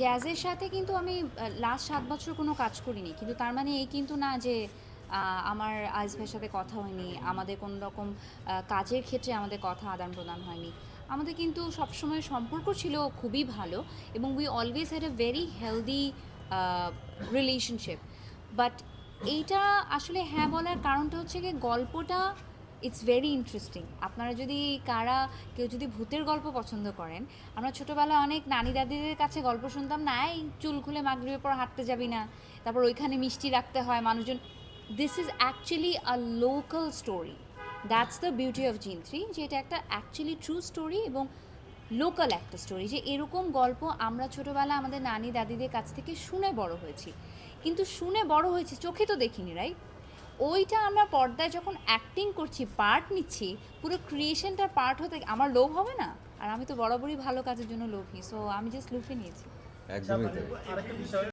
জ্যাজের সাথে কিন্তু আমি লাস্ট সাত বছর কোনো কাজ করিনি। কিন্তু তার মানে এই কিন্তু না যে আমার আইস ভাইয়ের সাথে কথা হয়নি, আমাদের কোনো রকম কাজের ক্ষেত্রে আমাদের কথা আদান প্রদান হয়নি। আমাদের কিন্তু সবসময় সম্পর্ক ছিল খুবই ভালো এবং we always had a very healthy relationship but এইটা আসলে হ্যাঁ বলার কারণটা হচ্ছে কি গল্পটা ইটস ভেরি ইন্টারেস্টিং আপনারা যদি কারা, কেউ যদি ভূতের গল্প পছন্দ করেন, আমরা ছোটোবেলায় অনেক নানি দাদিদের কাছে গল্প শুনতাম না এই চুল খুলে মাগরিবের পর হাঁটতে যাবি না। তারপর ওইখানে মিষ্টি রাখতে হয় মানুষজন। This is actually a local story that's the beauty of জিন থ্রি যে এটা একটা অ্যাকচুয়ালি ট্রু স্টোরি এবং লোকাল একটা স্টোরি যে এরকম গল্প আমরা ছোটোবেলা আমাদের নানি দাদিদের কাছ থেকে শুনে বড় হয়েছি। কিন্তু শুনে বড় হয়েছি, চোখে তো দেখিনি রাইট ওইটা আমরা পর্দায় যখন অ্যাক্টিং করছি পার্ট নিচ্ছি পুরো ক্রিয়েশনটা পার্ট হতে আমার লোভ হবে না? আর আমি তো বরাবরই ভালো কাজের জন্য লোভী সো আমি জাস্ট লুফে নিয়েছি। একদমই তাই। আরেকটা বিষয়